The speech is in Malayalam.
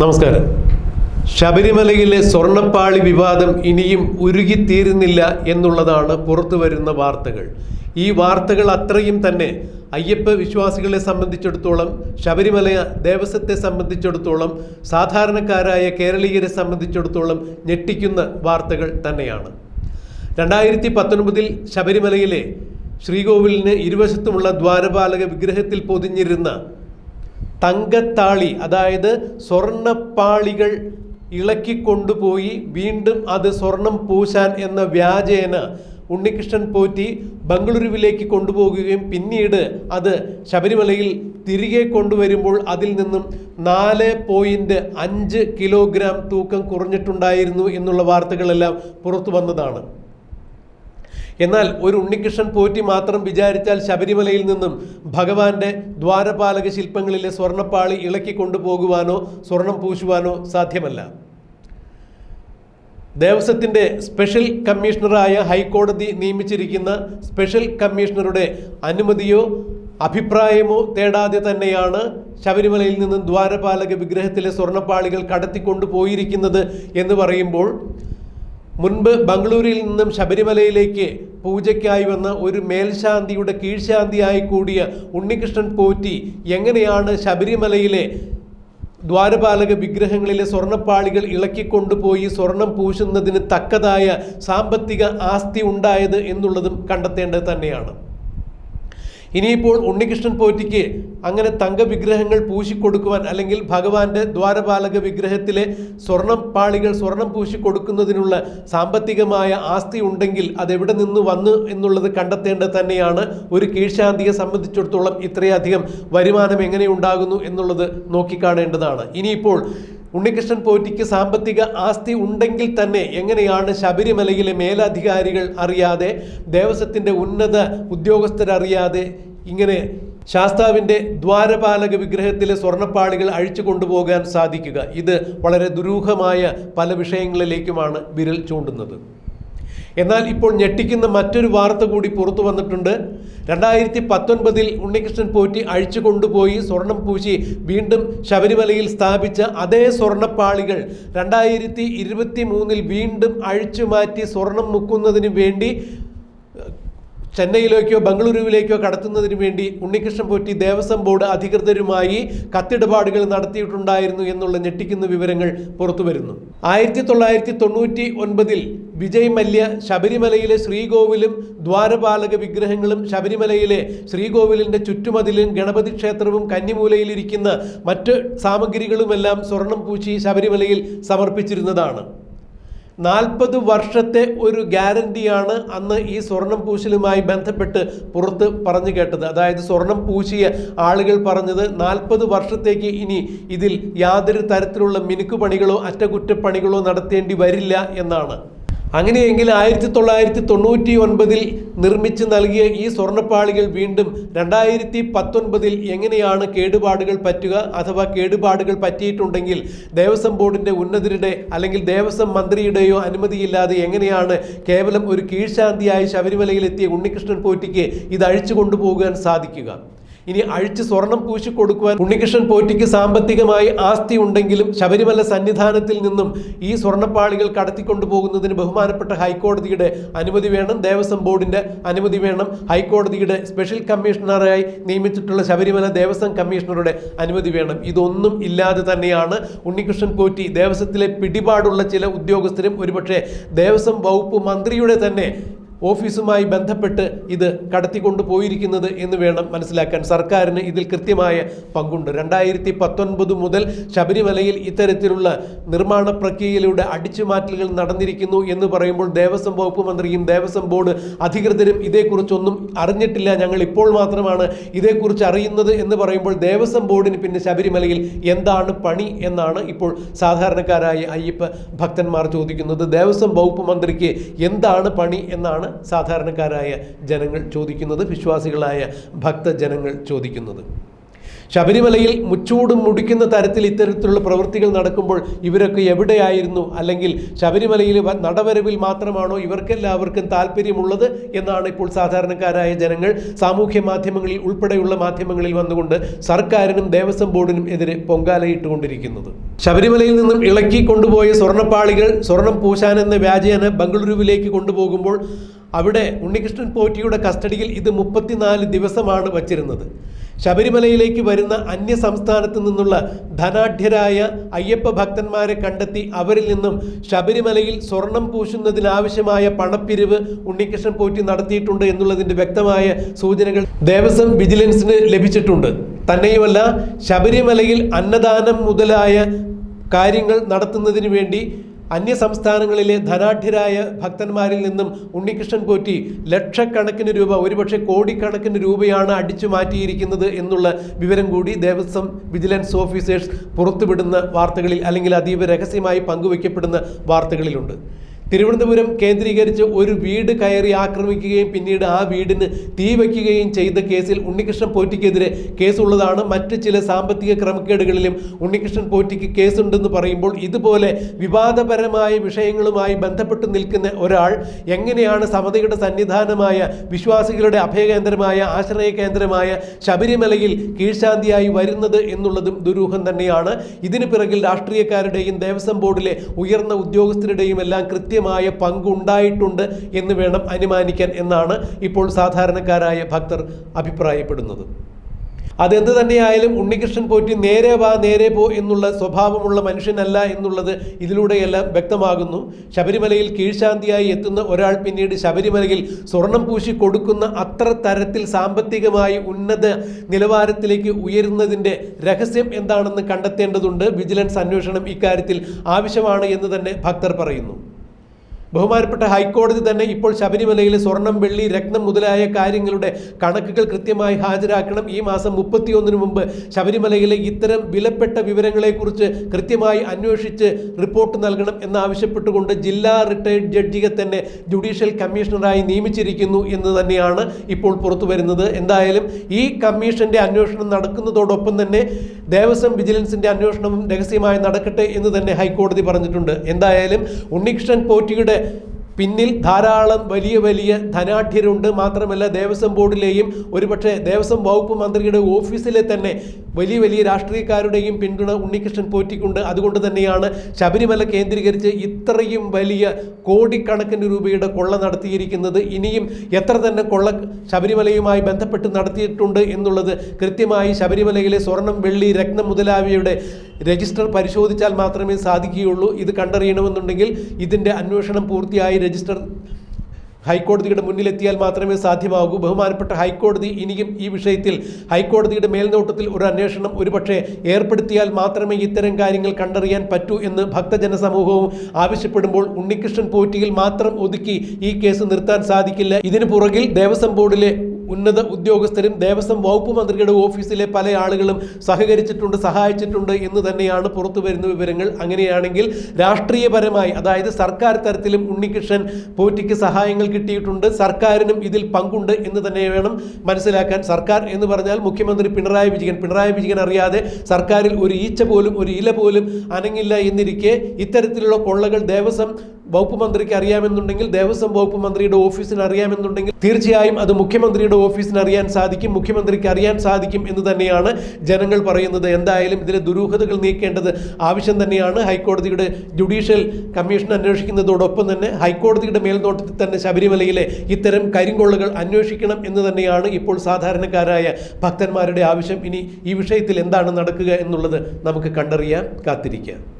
നമസ്കാരം. ശബരിമലയിലെ സ്വർണപ്പാളി വിവാദം ഇനിയും ഉരുകിത്തീരുന്നില്ല എന്നുള്ളതാണ് പുറത്തു വരുന്ന വാർത്തകൾ. ഈ വാർത്തകൾ അത്രയും തന്നെ അയ്യപ്പ വിശ്വാസികളെ സംബന്ധിച്ചിടത്തോളം ശബരിമല ദേവസ്വത്തെ സംബന്ധിച്ചിടത്തോളം സാധാരണക്കാരായ കേരളീയരെ സംബന്ധിച്ചിടത്തോളം ഞെട്ടിക്കുന്ന വാർത്തകൾ തന്നെയാണ്. രണ്ടായിരത്തി പത്തൊൻപതിൽ ശബരിമലയിലെ ശ്രീകോവിലിന് ഇരുവശത്തുമുള്ള ദ്വാരപാലക വിഗ്രഹത്തിൽ പൊതിഞ്ഞിരുന്ന തങ്കത്താളി അതായത് സ്വർണപ്പാളികൾ ഇളക്കിക്കൊണ്ടുപോയി വീണ്ടും അത് സ്വർണം പൂശാൻ എന്ന വ്യാജേന ഉണ്ണികൃഷ്ണൻ പോറ്റി ബംഗളൂരുവിലേക്ക് കൊണ്ടുപോകുകയും പിന്നീട് അത് ശബരിമലയിൽ തിരികെ കൊണ്ടുവരുമ്പോൾ അതിൽ നിന്നും നാല് പോയിന്റ് അഞ്ച് കിലോഗ്രാം തൂക്കം കുറഞ്ഞിട്ടുണ്ടായിരുന്നു എന്നുള്ള വാർത്തകളെല്ലാം പുറത്തു വന്നതാണ്. എന്നാൽ ഒരു ഉണ്ണികൃഷ്ണൻ പോറ്റി മാത്രം വിചാരിച്ചാൽ ശബരിമലയിൽ നിന്നും ഭഗവാന്റെ ദ്വാരപാലക ശില്പങ്ങളിലെ സ്വർണപ്പാളി ഇളക്കി കൊണ്ടുപോകുവാനോ സ്വർണം പൂശുവാനോ സാധ്യമല്ല. ദേവസ്വത്തിന്റെ സ്പെഷ്യൽ കമ്മീഷണറായ ഹൈക്കോടതി നിയമിച്ചിരിക്കുന്ന സ്പെഷ്യൽ കമ്മീഷണറുടെ അനുമതിയോ അഭിപ്രായമോ തേടാതെ തന്നെയാണ് ശബരിമലയിൽ നിന്നും ദ്വാരപാലക വിഗ്രഹത്തിലെ സ്വർണപ്പാളികൾ കടത്തിക്കൊണ്ടു പോയിരിക്കുന്നത് എന്ന് പറയുമ്പോൾ മുൻപ് ബംഗളൂരിൽ നിന്നും ശബരിമലയിലേക്ക് പൂജയ്ക്കായി വന്ന ഒരു മേൽശാന്തിയുടെ കീഴ്ശാന്തിയായി കൂടിയ ഉണ്ണികൃഷ്ണൻ പോറ്റി എങ്ങനെയാണ് ശബരിമലയിലെ ദ്വാരപാലക വിഗ്രഹങ്ങളിലെ സ്വർണപ്പാളികൾ ഇളക്കിക്കൊണ്ടുപോയി സ്വർണം പൂശുന്നതിന് തക്കതായ സാമ്പത്തിക ആസ്തി ഉണ്ടായത് എന്നുള്ളതും കണ്ടെത്തേണ്ടത് തന്നെയാണ്. ഇനിയിപ്പോൾ ഉണ്ണികൃഷ്ണൻ പോറ്റിക്ക് അങ്ങനെ തങ്കവിഗ്രഹങ്ങൾ പൂശിക്കൊടുക്കുവാൻ അല്ലെങ്കിൽ ഭഗവാന്റെ ദ്വാരപാലക വിഗ്രഹത്തിലെ സ്വർണം പാളികൾ സ്വർണം പൂശിക്കൊടുക്കുന്നതിനുള്ള സാമ്പത്തികമായ ആസ്തി ഉണ്ടെങ്കിൽ അതെവിടെ നിന്ന് വന്നു എന്നുള്ളത് കണ്ടെത്തേണ്ടത് തന്നെയാണ് ഒരു കീഴ്ശാന്തിയെ സംബന്ധിച്ചിടത്തോളം ഇത്രയധികം വരുമാനം എങ്ങനെ ഉണ്ടാകുന്നു എന്നുള്ളത് നോക്കിക്കാണേണ്ടതാണ്. ഇനിയിപ്പോൾ ഉണ്ണികൃഷ്ണൻ പോറ്റിക്ക് സാമ്പത്തിക ആസ്തി ഉണ്ടെങ്കിൽ തന്നെ എങ്ങനെയാണ് ശബരിമലയിലെ മേലധികാരികൾ അറിയാതെ ദേവസ്വത്തിന്റെ ഉന്നത ഉദ്യോഗസ്ഥരറിയാതെ ഇങ്ങനെ ശാസ്താവിന്റെ ദ്വാരപാലക വിഗ്രഹത്തിലെ സ്വർണപ്പാളികൾ അഴിച്ചു കൊണ്ടുപോകാൻ സാധിക്കുക. ഇത് വളരെ ദുരൂഹമായ പല വിഷയങ്ങളിലേക്കുമാണ് വിരൽ ചൂണ്ടുന്നത്. എന്നാൽ ഇപ്പോൾ ഞെട്ടിക്കുന്ന മറ്റൊരു വാർത്ത കൂടി പുറത്തു വന്നിട്ടുണ്ട്. രണ്ടായിരത്തി പത്തൊൻപതിൽ ഉണ്ണികൃഷ്ണൻ പോറ്റി അഴിച്ചു കൊണ്ടുപോയി സ്വർണം പൂശി വീണ്ടും ശബരിമലയിൽ സ്ഥാപിച്ച അതേ സ്വർണപ്പാളികൾ രണ്ടായിരത്തി ഇരുപത്തി മൂന്നിൽ വീണ്ടും അഴിച്ചു മാറ്റി സ്വർണം മുക്കുന്നതിന് വേണ്ടി ചെന്നൈയിലേക്കോ ബംഗളൂരുവിലേക്കോ കടത്തുന്നതിന് വേണ്ടി ഉണ്ണികൃഷ്ണൻ പോറ്റി ദേവസ്വം ബോർഡ് അധികൃതരുമായി കത്തിടപാടുകൾ നടത്തിയിട്ടുണ്ടായിരുന്നു എന്നുള്ള ഞെട്ടിക്കുന്ന വിവരങ്ങൾ പുറത്തു വരുന്നു ആയിരത്തി തൊള്ളായിരത്തി തൊണ്ണൂറ്റി ഒൻപതിൽ വിജയ് മല്യ ശബരിമലയിലെ ശ്രീകോവിലും ദ്വാരപാലക വിഗ്രഹങ്ങളും ശബരിമലയിലെ ശ്രീകോവിലിന്റെ ചുറ്റുമതിലും ഗണപതി ക്ഷേത്രവും കന്നിമൂലയിലിരിക്കുന്ന മറ്റ് സാമഗ്രികളുമെല്ലാം സ്വർണം പൂശി ശബരിമലയിൽ സമർപ്പിച്ചിരുന്നതാണ്. നാൽപ്പത് വർഷത്തെ ഒരു ഗ്യാരണ്ടിയാണ് അന്ന് ഈ സ്വർണം പൂശലുമായി ബന്ധപ്പെട്ട് പുറത്ത് പറഞ്ഞു കേട്ടത്. അതായത് സ്വർണം പൂശിയ ആളുകൾ പറഞ്ഞത് നാൽപ്പത് വർഷത്തേക്ക് ഇനി ഇതിൽ യാതൊരു തരത്തിലുള്ള മിനുക്കുപണികളോ അറ്റകുറ്റപ്പണികളോ നടത്തേണ്ടി വരില്ല എന്നാണ്. അങ്ങനെയെങ്കിൽ ആയിരത്തി തൊള്ളായിരത്തി തൊണ്ണൂറ്റി ഒൻപതിൽ നിർമ്മിച്ച് നൽകിയ ഈ സ്വർണപ്പാളികൾ വീണ്ടും രണ്ടായിരത്തി പത്തൊൻപതിൽ എങ്ങനെയാണ് കേടുപാടുകൾ പറ്റുക അഥവാ കേടുപാടുകൾ പറ്റിയിട്ടുണ്ടെങ്കിൽ ദേവസ്വം ബോർഡിന്റെ ഉന്നതരുടെ അല്ലെങ്കിൽ ദേവസ്വം മന്ത്രിയുടെയോ അനുമതിയില്ലാതെ എങ്ങനെയാണ് കേവലം ഒരു കീഴ്ശാന്തിയായി ശബരിമലയിലെത്തിയ ഉണ്ണികൃഷ്ണൻ പോറ്റിക്ക് ഇത് അഴിച്ചു കൊണ്ടുപോകാൻ സാധിക്കുക? ഇനി അഴിച്ച് സ്വർണം പൂശി കൊടുക്കുവാൻ ഉണ്ണികൃഷ്ണൻ പോറ്റിക്ക് സാമ്പത്തികമായി ആസ്തി ഉണ്ടെങ്കിലും ശബരിമല സന്നിധാനത്തിൽ നിന്നും ഈ സ്വർണപ്പാളികൾ കടത്തിക്കൊണ്ടു പോകുന്നതിന് ബഹുമാനപ്പെട്ട ഹൈക്കോടതിയുടെ അനുമതി വേണം ദേവസ്വം ബോർഡിന്റെ അനുമതി വേണം. ഹൈക്കോടതിയുടെ സ്പെഷ്യൽ കമ്മീഷണറായി നിയമിച്ചിട്ടുള്ള ശബരിമല ദേവസ്വം കമ്മീഷണറുടെ അനുമതി വേണം. ഇതൊന്നും ഇല്ലാതെ തന്നെയാണ് ഉണ്ണികൃഷ്ണൻ പോറ്റി ദേവസ്വത്തിലെ പിടിപാടുള്ള ചില ഉദ്യോഗസ്ഥരും ഒരുപക്ഷെ ദേവസ്വം വകുപ്പ് മന്ത്രിയുടെ തന്നെ ഓഫീസുമായി ബന്ധപ്പെട്ട് ഇത് കടത്തിക്കൊണ്ടു പോയിരിക്കുന്നത് എന്ന് വേണം മനസ്സിലാക്കാൻ സർക്കാരിന് ഇതിൽ കൃത്യമായ പങ്കുണ്ട്. രണ്ടായിരത്തി പത്തൊൻപത് മുതൽ ശബരിമലയിൽ ഇത്തരത്തിലുള്ള നിർമ്മാണ പ്രക്രിയയിലൂടെ അടിച്ചുമാറ്റലുകൾ നടന്നിരിക്കുന്നു എന്ന് പറയുമ്പോൾ ദേവസ്വം വകുപ്പ് മന്ത്രിയും ദേവസ്വം ബോർഡ് അധികൃതരും ഇതേക്കുറിച്ചൊന്നും അറിഞ്ഞിട്ടില്ല. ഞങ്ങൾ ഇപ്പോൾ മാത്രമാണ് ഇതേക്കുറിച്ച് അറിയുന്നത് എന്ന് പറയുമ്പോൾ ദേവസ്വം ബോർഡിന് പിന്നെ ശബരിമലയിൽ എന്താണ് പണി എന്നാണ് ഇപ്പോൾ സാധാരണക്കാരായ അയ്യപ്പ ഭക്തന്മാർ ചോദിക്കുന്നത്. ദേവസ്വം വകുപ്പ് മന്ത്രിക്ക് എന്താണ് പണി എന്നാണ് സാധാരണക്കാരായ ജനങ്ങൾ ചോദിക്കുന്നത് വിശ്വാസികളായ ഭക്തജനങ്ങൾ ചോദിക്കുന്നത്. ശബരിമലയിൽ മുച്ചൂടും മുടിക്കുന്ന തരത്തിൽ ഇത്തരത്തിലുള്ള പ്രവൃത്തികൾ നടക്കുമ്പോൾ ഇവരൊക്കെ എവിടെയായിരുന്നു? അല്ലെങ്കിൽ ശബരിമലയിൽ നടവരവിൽ മാത്രമാണോ ഇവർക്കെല്ലാവർക്കും താല്പര്യമുള്ളത് എന്നാണ് ഇപ്പോൾ സാധാരണക്കാരായ ജനങ്ങൾ സാമൂഹ്യ മാധ്യമങ്ങളിൽ ഉൾപ്പെടെയുള്ള മാധ്യമങ്ങളിൽ വന്നുകൊണ്ട് സർക്കാരിനും ദേവസ്വം ബോർഡിനും എതിരെ പൊങ്കാലയിട്ടുകൊണ്ടിരിക്കുന്നത്. ശബരിമലയിൽ നിന്നും ഇളക്കി കൊണ്ടുപോയ സ്വർണപ്പാളികൾ സ്വർണം പൂശാനെന്ന വ്യാജേന ബംഗളൂരുവിലേക്ക് കൊണ്ടുപോകുമ്പോൾ അവിടെ ഉണ്ണികൃഷ്ണൻ പോറ്റിയുടെ കസ്റ്റഡിയിൽ ഇത് മുപ്പത്തിനാല് ദിവസമാണ് വച്ചിരുന്നത്. ശബരിമലയിലേക്ക് വരുന്ന അന്യ സംസ്ഥാനത്ത് നിന്നുള്ള ധനാഢ്യരായ അയ്യപ്പ ഭക്തന്മാരെ കണ്ടെത്തി അവരിൽ നിന്നും ശബരിമലയിൽ സ്വർണം പൂശുന്നതിനാവശ്യമായ പണപ്പിരിവ് ഉണ്ണികൃഷ്ണൻ പോറ്റി നടത്തിയിട്ടുണ്ട് എന്നുള്ളതിന്റെ വ്യക്തമായ സൂചനകൾ ദേവസ്വം വിജിലൻസിന് ലഭിച്ചിട്ടുണ്ട്. തന്നെയുമല്ല ശബരിമലയിൽ അന്നദാനം മുതലായ കാര്യങ്ങൾ നടത്തുന്നതിന് വേണ്ടി അന്യ സംസ്ഥാനങ്ങളിലെ ധനാഢ്യരായ ഭക്തന്മാരിൽ നിന്നും ഉണ്ണികൃഷ്ണൻ പോറ്റി ലക്ഷക്കണക്കിന് രൂപ ഒരുപക്ഷെ കോടിക്കണക്കിന് രൂപയാണ് അടിച്ചു മാറ്റിയിരിക്കുന്നത് എന്നുള്ള വിവരം കൂടി ദേവസ്വം വിജിലൻസ് ഓഫീസേഴ്സ് പുറത്തുവിടുന്ന വാർത്തകളിൽ അല്ലെങ്കിൽ അതീവ രഹസ്യമായി പങ്കുവയ്ക്കപ്പെടുന്ന വാർത്തകളിലുണ്ട്. തിരുവനന്തപുരം കേന്ദ്രീകരിച്ച് ഒരു വീട് കയറി ആക്രമിക്കുകയും പിന്നീട് ആ വീടിന് തീ വയ്ക്കുകയും ചെയ്ത കേസിൽ ഉണ്ണികൃഷ്ണൻ പോറ്റിക്കെതിരെ കേസുള്ളതാണ് മറ്റ് ചില സാമ്പത്തിക ക്രമക്കേടുകളിലും ഉണ്ണികൃഷ്ണൻ പോറ്റിക്ക് കേസുണ്ടെന്ന് പറയുമ്പോൾ ഇതുപോലെ വിവാദപരമായ വിഷയങ്ങളുമായി ബന്ധപ്പെട്ട് നിൽക്കുന്ന ഒരാൾ എങ്ങനെയാണ് സമതയുടെ സന്നിധാനമായ വിശ്വാസികളുടെ അഭയകേന്ദ്രമായ ആശ്രയ കേന്ദ്രമായ ശബരിമലയിൽ കീഴ്ശാന്തിയായി വരുന്നത് എന്നുള്ളതും ദുരൂഹം തന്നെയാണ്. ഇതിന് പിറകിൽ രാഷ്ട്രീയക്കാരുടെയും ദേവസ്വം ബോർഡിലെ ഉയർന്ന ഉദ്യോഗസ്ഥരുടെയും എല്ലാം കൃത്യമായ പങ്കുണ്ടായിട്ടുണ്ട് എന്ന് വേണം അനുമാനിക്കാൻ എന്നാണ് ഇപ്പോൾ സാധാരണക്കാരായ ഭക്തർ അഭിപ്രായപ്പെടുന്നത്. അതെന്ത് തന്നെയായാലും ഉണ്ണികൃഷ്ണൻ പോറ്റി നേരെ വാ നേരെ പോ എന്നുള്ള സ്വഭാവമുള്ള മനുഷ്യനല്ല എന്നുള്ളത് ഇതിലൂടെയെല്ലാം വ്യക്തമാകുന്നു. ശബരിമലയിൽ കീഴ്ശാന്തിയായി എത്തുന്ന ഒരാൾ പിന്നീട് ശബരിമലയിൽ സ്വർണം പൂശി കൊടുക്കുന്ന അത്ര തരത്തിൽ സാമ്പത്തികമായി ഉന്നത നിലവാരത്തിലേക്ക് ഉയരുന്നതിന്റെ രഹസ്യം എന്താണെന്ന് കണ്ടെത്തേണ്ടതുണ്ട്. വിജിലൻസ് അന്വേഷണം ഇക്കാര്യത്തിൽ ആവശ്യമാണ് എന്ന് തന്നെ ഭക്തർ പറയുന്നു. ബഹുമാനപ്പെട്ട ഹൈക്കോടതി തന്നെ ഇപ്പോൾ ശബരിമലയിൽ സ്വർണം വെള്ളി രക്തം മുതലായ കാര്യങ്ങളുടെ കണക്കുകൾ കൃത്യമായി ഹാജരാക്കണം. ഈ മാസം മുപ്പത്തിയൊന്നിന് മുമ്പ് ശബരിമലയിലെ ഇത്തരം വിലപ്പെട്ട വിവരങ്ങളെക്കുറിച്ച് കൃത്യമായി അന്വേഷിച്ച് റിപ്പോർട്ട് നൽകണം എന്നാവശ്യപ്പെട്ടുകൊണ്ട് ജില്ലാ റിട്ടയർഡ് ജഡ്ജിയെ തന്നെ ജുഡീഷ്യൽ കമ്മീഷണറായി നിയമിച്ചിരിക്കുന്നു എന്ന് തന്നെയാണ് ഇപ്പോൾ പുറത്തു വരുന്നത് എന്തായാലും ഈ കമ്മീഷന്റെ അന്വേഷണം നടക്കുന്നതോടൊപ്പം തന്നെ ദേവസ്വം വിജിലൻസിന്റെ അന്വേഷണവും രഹസ്യമായി നടക്കട്ടെ എന്ന് തന്നെ ഹൈക്കോടതി പറഞ്ഞിട്ടുണ്ട്. എന്തായാലും ഉണ്ണികൃഷ്ണൻ പോറ്റിയുടെ പിന്നിൽ ധാരാളം വലിയ വലിയ ധനാഠ്യരുണ്ട് മാത്രമല്ല ദേവസ്വം ബോർഡിലെയും ഒരുപക്ഷെ ദേവസ്വം വകുപ്പ് മന്ത്രിയുടെ ഓഫീസിലെ തന്നെ വലിയ വലിയ രാഷ്ട്രീയക്കാരുടെയും പിന്തുണ ഉണ്ണികൃഷ്ണൻ പോറ്റിക്കുണ്ട്. അതുകൊണ്ട് തന്നെയാണ് ശബരിമല കേന്ദ്രീകരിച്ച് ഇത്രയും വലിയ കോടിക്കണക്കിന് രൂപയുടെ കൊള്ള നടത്തിയിരിക്കുന്നത്. ഇനിയും എത്ര തന്നെ കൊള്ള ശബരിമലയുമായി ബന്ധപ്പെട്ട് നടത്തിയിട്ടുണ്ട് എന്നുള്ളത് കൃത്യമായി ശബരിമലയിലെ സ്വർണം വെള്ളി രത്നം മുതലായവയുടെ രജിസ്റ്റർ പരിശോധിച്ചാൽ മാത്രമേ സാധിക്കുകയുള്ളൂ. ഇത് കണ്ടറിയണമെന്നുണ്ടെങ്കിൽ ഇതിന്റെ അന്വേഷണം പൂർത്തിയായി രജിസ്റ്റർ ഹൈക്കോടതിയുടെ മുന്നിലെത്തിയാൽ മാത്രമേ സാധ്യമാകൂ. ബഹുമാനപ്പെട്ട ഹൈക്കോടതി ഇനിയും ഈ വിഷയത്തിൽ ഹൈക്കോടതിയുടെ മേൽനോട്ടത്തിൽ ഒരു അന്വേഷണം ഒരുപക്ഷെ ഏർപ്പെടുത്തിയാൽ മാത്രമേ ഇത്തരം കാര്യങ്ങൾ കണ്ടറിയാൻ പറ്റൂ എന്ന് ഭക്തജനസമൂഹവും ആവശ്യപ്പെടുമ്പോൾ ഉണ്ണികൃഷ്ണൻ പോറ്റിയിൽ മാത്രം ഒതുക്കി ഈ കേസ് നിർത്താൻ സാധിക്കില്ല. ഇതിനു പുറകിൽ ദേവസ്വം ബോർഡിലെ ഉന്നത ഉദ്യോഗസ്ഥരും ദേവസ്വം വകുപ്പ് മന്ത്രിയുടെ ഓഫീസിലെ പല ആളുകളും സഹകരിച്ചിട്ടുണ്ട് സഹായിച്ചിട്ടുണ്ട് എന്ന് തന്നെയാണ് പുറത്തു വരുന്ന വിവരങ്ങൾ. അങ്ങനെയാണെങ്കിൽ രാഷ്ട്രീയപരമായി അതായത് സർക്കാർ തരത്തിലും ഉണ്ണികൃഷ്ണൻ പോറ്റിക്ക് സഹായങ്ങൾ കിട്ടിയിട്ടുണ്ട് സർക്കാരിനും ഇതിൽ പങ്കുണ്ട് എന്ന് തന്നെ വേണം മനസ്സിലാക്കാൻ. സർക്കാർ എന്ന് പറഞ്ഞാൽ മുഖ്യമന്ത്രി പിണറായി വിജയൻ. പിണറായി വിജയൻ അറിയാതെ സർക്കാരിൽ ഒരു ഈച്ച പോലും ഒരു ഇല പോലും അനങ്ങില്ല എന്നിരിക്കെ ഇത്തരത്തിലുള്ള കൊള്ളകൾ ദേവസ്വം വകുപ്പ് മന്ത്രിക്ക് അറിയാമെന്നുണ്ടെങ്കിൽ ദേവസ്വം വകുപ്പ് മന്ത്രിയുടെ ഓഫീസിന് അറിയാമെന്നുണ്ടെങ്കിൽ തീർച്ചയായും അത് മുഖ്യമന്ത്രിയുടെ ഓഫീസിന് അറിയാൻ സാധിക്കും മുഖ്യമന്ത്രിക്ക് അറിയാൻ സാധിക്കും എന്ന് തന്നെയാണ് ജനങ്ങൾ പറയുന്നത്. എന്തായാലും ഇതിലെ ദുരൂഹതകൾ നീക്കേണ്ടത് ആവശ്യം തന്നെയാണ്. ഹൈക്കോടതിയുടെ ജുഡീഷ്യൽ കമ്മീഷൻ അന്വേഷിക്കുന്നതോടൊപ്പം തന്നെ ഹൈക്കോടതിയുടെ മേൽനോട്ടത്തിൽ തന്നെ ശബരിമലയിലെ ഇത്തരം കരിങ്കൊള്ളുകൾ അന്വേഷിക്കണം എന്ന് തന്നെയാണ് ഇപ്പോൾ സാധാരണക്കാരായ ഭക്തന്മാരുടെ ആവശ്യം. ഇനി ഈ വിഷയത്തിൽ എന്താണ് നടക്കുക എന്നുള്ളത് നമുക്ക് കണ്ടറിയാൻ കാത്തിരിക്കാം.